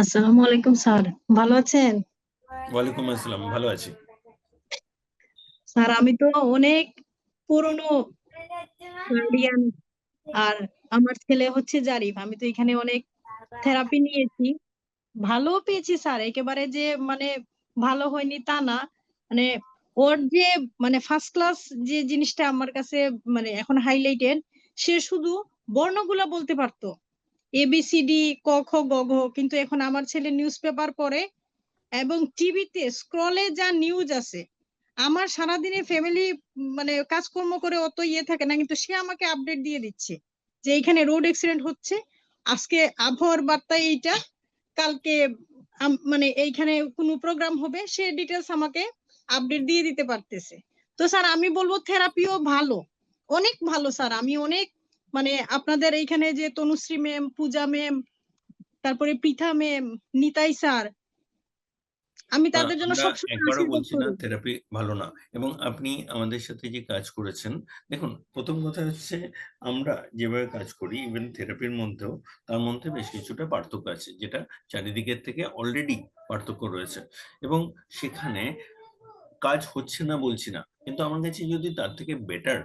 আসসালামু আলাইকুম স্যার ভালো আছেন? ওয়ালাইকুম আসসালাম ভালো আছি। স্যার আমি তো অনেক পুরনো গার্ডিয়ান আর আমার ছেলে হচ্ছে জারিফ আমি তো এখানে অনেক থেরাপি নিয়েছি। ভালো পেয়েছি স্যার একেবারে যে মানে ভালো হয়নি তা না। মানে ওর যে মানে ফার্স্ট ক্লাস যে জিনিসটা আমার কাছে মানে এখন হাইলাইটেড সে শুধু বর্ণগুলা বলতে পারতো। এ বি সি ডি ক, খ, গ, ঘ, কিন্তু এখন আমার ছেলে নিউজ পেপার পড়ে এবং টিভিতে স্ক্রলে যা নিউজ আছে, আমার সারাদিনে ফ্যামিলি মানে কাজকর্ম করে অত ইয়ে থাকে না, কিন্তু সে আমাকে আপডেট দিয়ে দিচ্ছে যে এখানে রোড অ্যাক্সিডেন্ট হচ্ছে, আজকে আবহাওয়ার বার্তা এইটা, কালকে মানে এইখানে কোনো প্রোগ্রাম হবে, সে ডিটেলস আমাকে আপডেট দিয়ে দিতে পারতেছে। তো স্যার আমি বলব থেরাপিও ভালো, অনেক ভালো স্যার আমি অনেক মানে আপনাদের এইখানে যে তনুশ্রী ম্যাম পূজা ম্যাম তারপরে পৃথা ম্যাম নিতাই স্যার আমি তাদের জন্য একবারও বলছি না থেরাপি ভালো না। এবং আপনি আমাদের সাথে যে কাজ করেছেন দেখুন প্রথম কথা হচ্ছে আমরা যেভাবে কাজ করি ইভেন থেরাপির মধ্যেও তার মধ্যে বেশ কিছুটা পার্থক্য আছে যেটা চারিদিকের থেকে অলরেডি পার্থক্য রয়েছে। এবং সেখানে কাজ হচ্ছে না বলছি না কিন্তু আমার কাছে যদি তার থেকে বেটার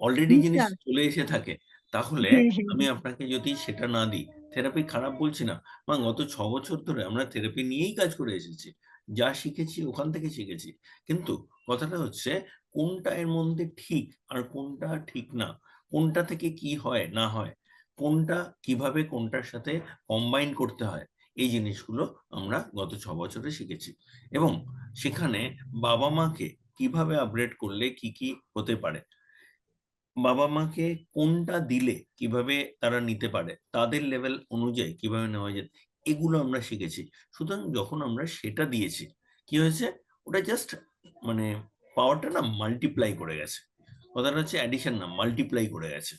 অলরেডি জিনিস চলে এসে থাকে তাহলে আমি আপনাকে যদি সেটা না দিই থেরাপি খারাপ বলছি না। এবং গত ছ বছর ধরে আমরা থেরাপি নিয়েই কাজ করে এসেছি। যা শিখেছি ওখান থেকে শিখেছি। কিন্তু কথাটা হচ্ছে কোনটা এর মধ্যে ঠিক আর কোনটা ঠিক না? কোনটা থেকে কি হয় না হয়? কোনটা কীভাবে কোনটার সাথে কম্বাইন করতে হয়? এই জিনিসগুলো আমরা গত ছ বছরে শিখেছি। এবং সেখানে বাবা মাকে কীভাবে আপগ্রেড করলে কি কি হতে পারে? বাবা মাকে কোনটা দিলে কীভাবে তারা নিতে পারে, তাদের লেভেল অনুযায়ী কীভাবে নেওয়া যায়, এগুলো আমরা শিখেছি। সুতরাং যখন আমরা সেটা দিয়েছি, কি হয়েছে? ওটা জাস্ট মানে পাওয়ারটা না মাল্টিপ্লাই করে গেছে। কথাটা হচ্ছে অ্যাডিশন না মাল্টিপ্লাই করে গেছে।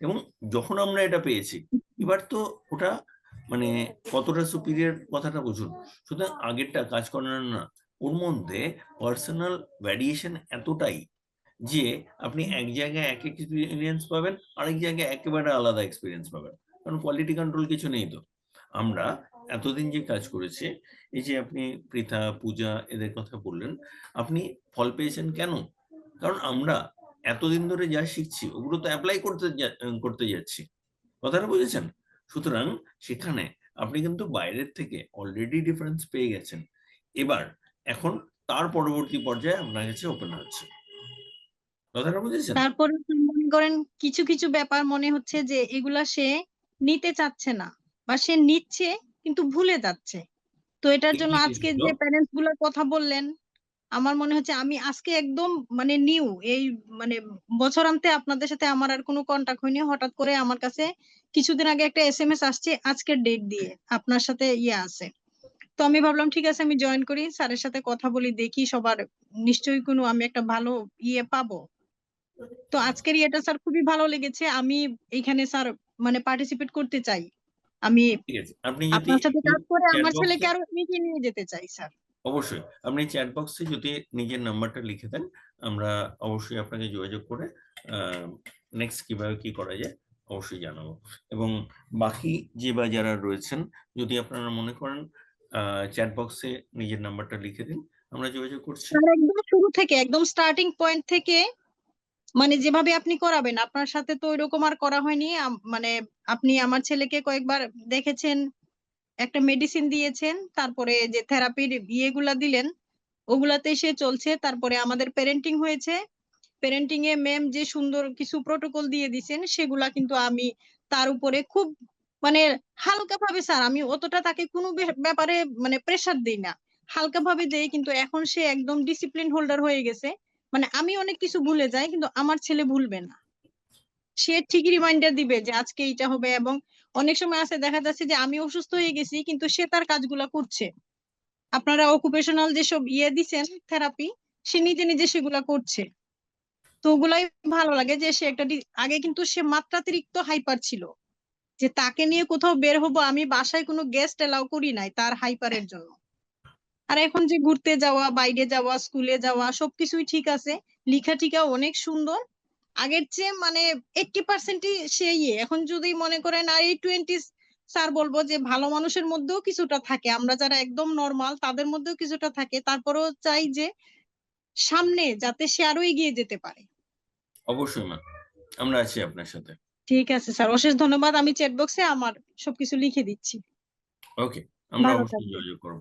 এবং যখন আমরা এটা পেয়েছি, এবার তো ওটা মানে কতটা সুপিরিয়র কথাটা বুঝুন। সুতরাং আগেরটা কাজ করানো না, ওর মধ্যে পার্সোনাল ভ্যারিয়েশন এতটাই যে আপনি এক জায়গায় এক এক্সপিরিয়েন্স পাবেন, আরেক জায়গায় একেবারে আলাদা এক্সপিরিয়েন্স পাবেন। কারণ কোয়ালিটি কন্ট্রোল কিছু নেই তো। আমরা এতদিন যে কাজ করেছি, এই যে আপনি পৃথা, পূজা এদের কথা বললেন, আপনি ফল পেয়েছেন কেন? কারণ আমরা এতদিন ধরে যা শিখছি, ওগুলো তো অ্যাপ্লাই করতে করতে যাচ্ছি। কথাটা বুঝেছেন? সুতরাং সেখানে আপনি কিন্তু বাইরের থেকে অলরেডি ডিফারেন্স পেয়ে গেছেন। এবার, এখন তার পরবর্তী পর্যায়ে আপনার কাছে ওপেন হচ্ছে। কথাটা বুঝেছেন তারপরে মনে করেন কিছু কিছু ব্যাপার মনে হচ্ছে যে এগুলা সে নিতে চাচ্ছে না বা সে নিচ্ছে কিন্তু ভুলে যাচ্ছে। তো এটার জন্য আজকে যে প্যারেন্টসগুলার কথা বললেন আমার মনে হচ্ছে আমি আজকে একদম মানে নিউ এই মানে বছরান্তে আপনাদের সাথে আমার আর কোনো কন্টাক্ট হয়নি। হঠাৎ করে আমার কাছে কিছুদিন আগে একটা এসএমএস আসছে আজকের ডেট দিয়ে আপনার সাথে ইয়ে আছে। তো আমি ভাবলাম ঠিক আছে আমি জয়েন করি স্যারের সাথে কথা বলি দেখি সবার নিশ্চয়ই কোনো আমি একটা ভালো ইয়ে পাবো। তো আজকের ইয়েটা স্যার খুবই ভালো লেগেছে। আমি এখানে স্যার মানে পার্টিসিপেট করতে চাই। আমি আপনি আপনার সাথে কাজ করে আমার ছেলেকে আরও এগিয়ে নিয়ে যেতে চাই স্যার। অবশ্যই। আপনি চ্যাট বক্সে যদি নিজের নাম্বারটা লিখে দেন আমরা অবশ্যই আপনাকে যোগাযোগ করে নেক্সট কীভাবে কি করা যায় অবশ্যই জানাব। এবং বাকি যে বা যারা রয়েছেন যদি আপনারা মনে করেন চ্যাট বক্সে নিজের নাম্বারটা লিখে দিন আমরা যোগাযোগ করছি। একদম শুরু থেকে একদম স্টার্টিং পয়েন্ট থেকে মানে যেভাবে আপনি করাবেন, আপনার সাথে তো ওইরকম আর করা হয়নি। মানে আপনি আমার ছেলেকে কয়েকবার দেখেছেন, একটা মেডিসিন দিয়েছেন, তারপরে যে থেরাপির ইয়েগুলা দিলেন ওগুলাতে সে চলছে। তারপরে আমাদের প্যারেন্টিং হয়েছে। প্যারেন্টিং এ ম্যাম যে সুন্দর কিছু প্রোটোকল দিয়ে দিছেন, সেগুলা কিন্তু আমি তার উপরে খুব মানে হালকা ভাবে স্যার আমি অতটা তাকে কোনো ব্যাপারে মানে প্রেসার দিই না। হালকা ভাবে দেই, কিন্তু এখন সে একদম ডিসিপ্লিন হোল্ডার হয়ে গেছে। মানে আমি অনেক কিছু ভুলে যাই, কিন্তু আমার ছেলে ভুলবে না। সে ঠিক রিমাইন্ডার দিবে যে আজকে এইটা হবে এবং অনেক সময় আছে দেখা যাচ্ছে যে আমি অসুস্থ হয়ে গেছি, কিন্তু সে তার কাজগুলা করছে। আপনারা অকুপেশনাল যেসব ইয়ে দিচ্ছেন থেরাপি সে নিজে নিজে সেগুলা করছে। তো ওগুলাই ভালো লাগে যে সে একটা আগে কিন্তু সে মাত্রাতিরিক্ত হাইপার ছিল। যে তাকে নিয়ে কোথাও বের হব, আমি বাসায় কোনো গেস্ট এলাও করি নাই তার হাইপারের জন্য। আর এখন যে ঘুরতে যাওয়া বাইরে যাওয়া স্কুলে যাওয়া সবকিছুই ঠিক আছে লিখা টিকা অনেক সুন্দর আগের চেয়ে মানে এইটটি পার্সেন্টই সে ইয়ে এখন যদি মনে করেন আর এই টোয়েন্টি স্যার বলব যে ভালো মানুষের মধ্যেও কিছুটা থাকে। আমরা যারা একদম নরমাল তাদের মধ্যেও কিছুটা থাকে। তারপরেও চাই যে সামনে যাতে সে আরও এগিয়ে যেতে পারে। অবশ্যই ম্যাম। আমরা আছি আপনার সাথে। ঠিক আছে স্যার। অশেষ ধন্যবাদ। আমি চ্যাট বক্সে আমার সবকিছু লিখে দিচ্ছি। ওকে। আমরা অবশ্যই যোগাযোগ করব।